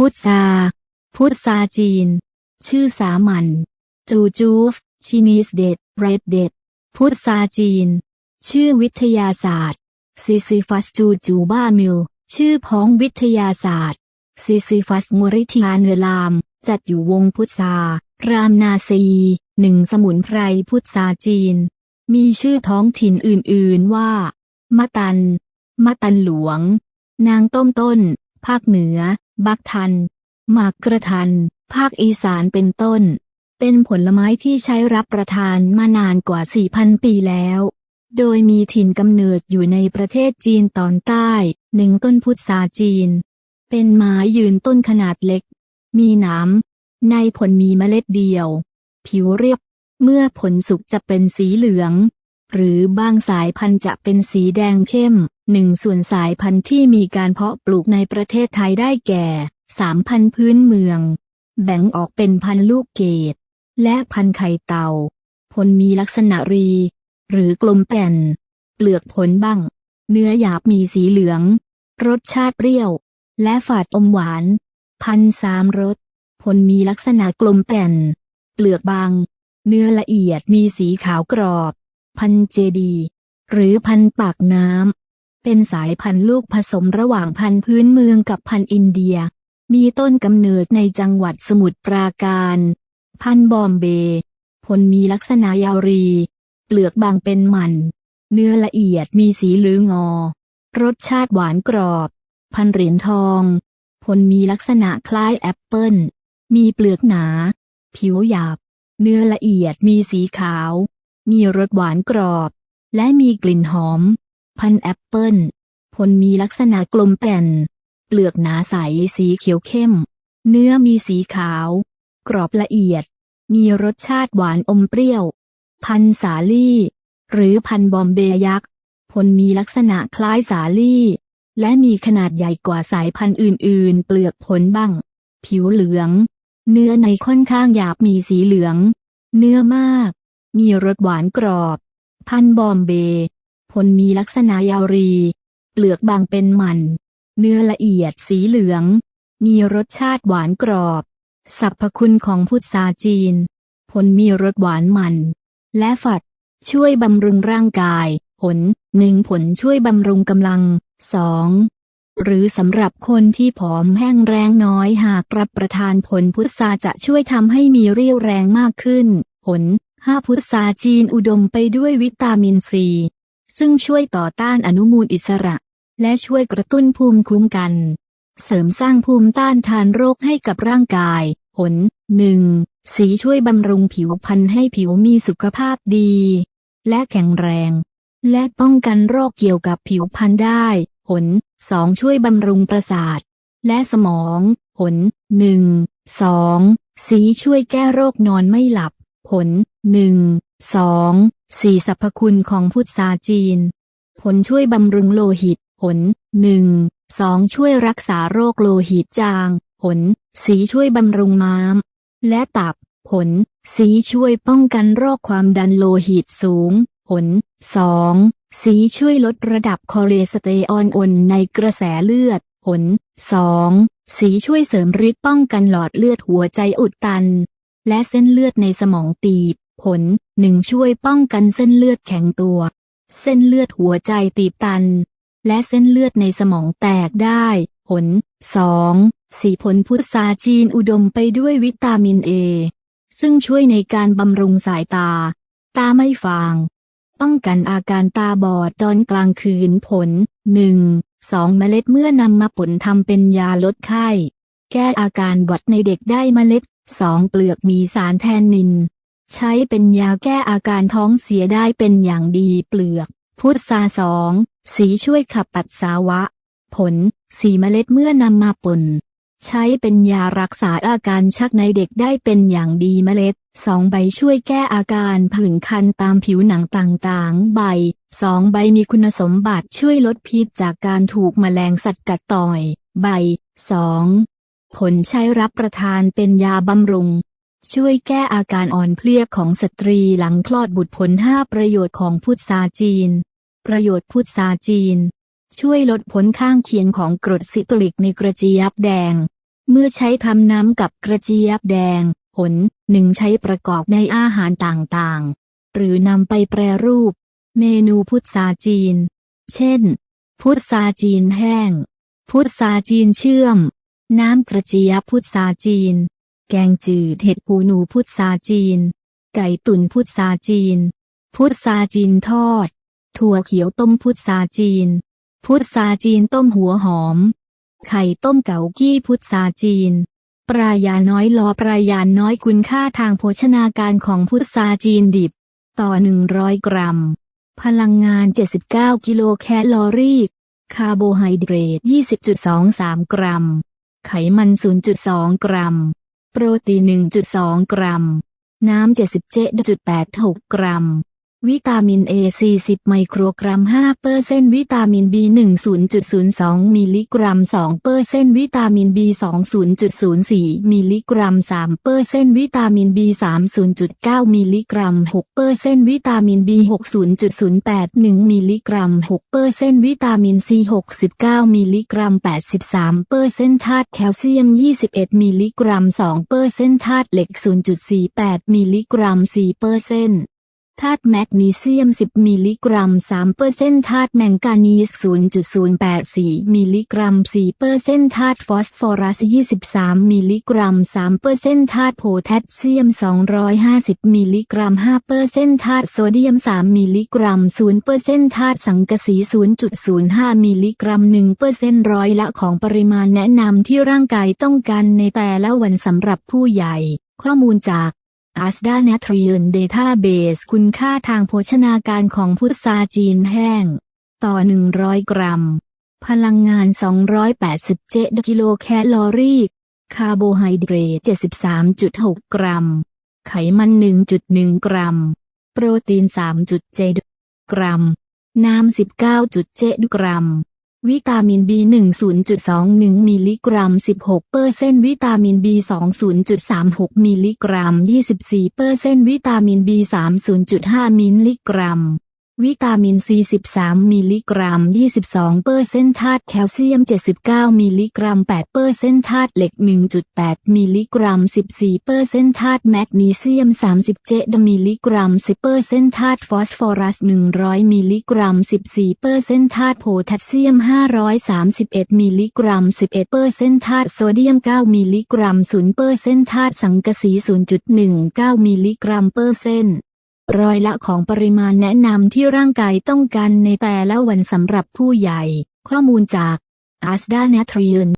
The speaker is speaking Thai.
พุทราพุทราจีน ชื่อสามัญ จูจูฟ ชินีสเดดเรดเดดพุทราจีน ชื่อวิทยาศาสตร์ ซิซิฟัสจูจูบ้ามิล ชื่อพ้องวิทยาศาสตร์ ซิซิฟัสมริทิอาเนลาม จัดอยู่วงพุทรารามนาซีหนึ่งสมุนไพรพุทราจีน มีชื่อท้องถิ่นอื่นๆว่ามะตันมะตันหลวง นางต้มต้น ภาคเหนือ บักทัน หมากกระทัน ภาคอีสานเป็นต้น เป็นผลไม้ที่ใช้รับประทานมานานกว่า 4,000 ปีแล้ว โดยมีถิ่นกำเนิดอยู่ในประเทศจีนตอนใต้หนึ่งต้นพุทราจีน เป็นไม้ยืนต้นขนาดเล็ก มีหนามในผลมีเมล็ดเดียว ผิวเรียบ เมื่อผลสุกจะเป็นสีเหลือง หรือบางสายพันธุ์จะเป็นสีแดงเข้มหนึ่งส่วนสายพันธุ์ที่มีการเพาะปลูกในประเทศไทยได้แก่สามพันธุ์พื้นเมือง แบ่งออกเป็นพันธุ์ลูกเกดและพันธุ์ไข่เต่า ผลมีลักษณะรี หรือกลมแป่น เปลือกผลบ้าง เนื้อหยาบมีสีเหลือง รสชาติเปรี้ยว และฝาดอมหวาน พันธุ์สามรส ผลมีลักษณะกลมแป่น เปลือกบาง เนื้อละเอียดมีสีขาวกรอบ พันเจดี หรือพันปากน้ำ เป็นสายพันธุ์ลูกผสมระหว่างพันธุ์พื้นเมืองกับพันธุ์อินเดีย มีต้นกำเนิดในจังหวัดสมุทรปราการ พันธุ์บอมเบย์ผลมีลักษณะยาวรี เปลือกบางเป็นมัน เนื้อละเอียดมีสีเหลืองอรสชาติหวานกรอบ พันเหรียญทอง ผลมีลักษณะคล้ายแอปเปิลมีเปลือกหนา ผิวหยาบ เนื้อละเอียดมีสีขาว มีรสหวานกรอบ และมีกลิ่นหอม พันแอปเปิลผลมีลักษณะกลมแป่น เปลือกหนาใสสีเขียวเข้ม เนื้อมีสีขาว กรอบละเอียด มีรสชาติหวานอมเปรี้ยว พันสาลี่ หรือพันบอมเบย์ยักษ์ผลมีลักษณะคล้ายสาลี่ และมีขนาดใหญ่กว่าสายพันธุ์อื่น ๆ เปลือกผลบ้าง ผิวเหลือง เนื้อในค่อนข้างหยาบมีสีเหลือง เนื้อมาก มีรสหวานกรอบ พันบอมเบย์ผลมีลักษณะยาวรี เปลือกบางเป็นมัน เนื้อละเอียดสีเหลือง มีรสชาติหวานกรอบ สรรพคุณของพุทราจีน ผลมีรสหวานมัน และฝัด ช่วยบำรุงร่างกาย ผลหนึ่งผลช่วยบำรุงกำลังสองหรือสำหรับคนที่ผอมแห้งแรงน้อยหากรับประทานผลพุทราจะช่วยทำให้มีเรี่ยวแรงมากขึ้น ผล ห้าพุทราจีนอุดมไปด้วยวิตามินซี ซึ่งช่วยต่อต้านอนุมูลอิสระ และช่วยกระตุ้นภูมิคุ้มกัน เสริมสร้างภูมิต้านทานโรคให้กับร่างกาย ผลหนึ่งสีช่วยบำรุงผิวพรรณให้ผิวมีสุขภาพดี และแข็งแรง และป้องกันโรคเกี่ยวกับผิวพรรณได้ ผลสองช่วยบำรุงประสาท และสมอง ผลหนึ่งสองสีช่วยแก้โรคนอนไม่หลับ ผล หนึ่งสองสี่สรรพคุณของพุทราจีน ผลช่วยบำรุงโลหิต ผลหนึ่งสองช่วยรักษาโรคโลหิตจาง ผลสีช่วยบำรุงม้าม และตับ ผล สีช่วยป้องกันโรคความดันโลหิตสูง ผลสองสีช่วยลดระดับคอเลสเตอรอลอนในกระแสเลือด ผลสองสีช่วยเสริมฤทธิ์ป้องกันหลอดเลือดหัวใจอุดตัน และเส้นเลือดในสมองตีบ ผลหนึ่งช่วยป้องกันเส้นเลือดแข็งตัว เส้นเลือดหัวใจตีบตัน และเส้นเลือดในสมองแตกได้ ผลสองสีผลพุทราจีนอุดมไปด้วยวิตามินเอซึ่งช่วยในการบำรุงสายตา ตาไม่ฟาง ป้องกันอาการตาบอดตอนกลางคืนผล 1. 2 เมล็ดเมื่อนำมาผลทำเป็นยาลดไข้ แก้อาการหวัดในเด็กได้เมล็ด 2. เปลือกมีสารแทนนิน ใช้เป็นยาแก้อาการท้องเสียได้เป็นอย่างดีเปลือก พุทราสอง สีช่วยขับปัสสาวะ ผล สีเมล็ดเมื่อนำมาป่น ใช้เป็นยารักษาอาการชักในเด็กได้เป็นอย่างดีเมล็ดสองใบช่วยแก้อาการผื่นคันตามผิวหนังต่างๆ ใบสองใบมีคุณสมบัติช่วยลดพิษจากการถูกแมลงสัตว์กัดต่อย ใบสองผลใช้รับประทานเป็นยาบำรุง ช่วยแก้อาการอ่อนเพลียของสตรีหลังคลอดบุตรผล 5 ประโยชน์ของพุทราจีน ประโยชน์พุทราจีน ช่วยลดผลข้างเคียงของกรดซิตริกในกระเจี๊ยบแดง เมื่อใช้ทำน้ำกับกระเจี๊ยบแดง ผลหนึ่งใช้ประกอบในอาหารต่างๆ หรือนำไปแปรรูป เมนูพุทราจีน เช่น พุทราจีนแห้ง พุทราจีนเชื่อม น้ำกระเจี๊ยบพุทราจีน แกงจืดเห็ดหูหนูพุทราจีน ไก่ตุ๋นพุทราจีน พุทราจีนทอด ถั่วเขียวต้มพุทราจีน พุทราจีนต้มหัวหอม ไข่ต้มเก๋ากี้พุทราจีน ปลายาน้อยลอปลายาน้อยคุณค่าทางโภชนาการของพุทราจีนดิบ ต่อ 100 กรัม พลังงาน 79 กิโลแคลอรี่ คาร์โบไฮเดรต20.23 กรัม ไขมัน 0.2 กรัม โปรตีน 1.2 กรัม น้ำ 77.86 กรัม วิตามิน A 40 ไมโครกรัม5เปอร์เซนต์วิตามิน B1 0.02 มิลลิกรัม2เปอร์เซนต์วิตามิน B2 0.04 มิลลิกรัม3เปอร์เซนต์วิตามิน B3 0.9 มิลลิกรัม6เปอร์เซนต์วิตามิน B6 0.081 มิลลิกรัม6เปอร์เซนต์วิตามิน C 69 มิลลิกรัม 83 เปอร์เซนต์ธาตุแคลเซียม 21 มิลลิกรัม2เปอร์เซนต์ธาตุเหล็ก 0.48 มิลลิกรัม4เปอร์เซนต์ ธาตุแมกนีเซียม 10 มิลลิกรัม3เปอร์เซ็นต์ธาตุแมงกานีส0.084 มิลลิกรัม4เปอร์เซ็นต์ธาตุฟอสฟอรัส 23 มิลลิกรัม3เปอร์เซ็นต์ธาตุโพแทสเซียม 250 มิลลิกรัม5เปอร์เซ็นต์ธาตุโซเดียม 3 มิลลิกรัม0เปอร์เซ็นต์ธาตุสังกะสี 0.05 มิลลิกรัม1เปอร์เซ็นต์ร้อยละของปริมาณแนะนำที่ร่างกายต้องการในแต่ละวันสำหรับผู้ใหญ่ ข้อมูลจาก a s d a n a t r i u m Database คุณค่าทางโภชนาการของพุทราจีนแห้ง ต่อ 100 กรัม พลังงาน 287 กิโลแคลอรี่ คาร์โบไฮเดรต 73.6 กรัม ไขมัน 1.1 กรัม โปรตีน 3.7 กรัม น้ำ 19.7 กรัม วิตามิน B1 0.21 มิลลิกรัม 16 เปอร์เซนต์วิตามิน B2 0.36 มิลลิกรัม 24 เปอร์เซนต์วิตามิน B3 0.5 มิลลิกรัม วิตามิน C 13 มิลลิกรัม 22 เปอร์เซนต์ธาตุแคลเซียม 79 มิลลิกรัม 8 เปอร์เซนต์ธาตุเหล็ก 1.8 มิลลิกรัม 14 เปอร์เซนต์ธาตุแมกนีเซียม 37 มิลลิกรัม 10 เปอร์เซนต์ธาตุฟอสฟอรัส 100 มิลลิกรัม 14 เปอร์เซนต์ธาตุโพแทสเซียม 531 มิลลิกรัม 11 เปอร์เซนต์ธาตุโซเดียม 9 มิลลิกรัม 0 เปอร์เซนต์ธาตุสังกะสี 0.19 มิลลิกรัมเปอร์เซนต์ ร้อยละของปริมาณแนะนำที่ร่างกายต้องการในแต่ละวันสำหรับผู้ใหญ่ ข้อมูลจาก a s d a n a t r i o n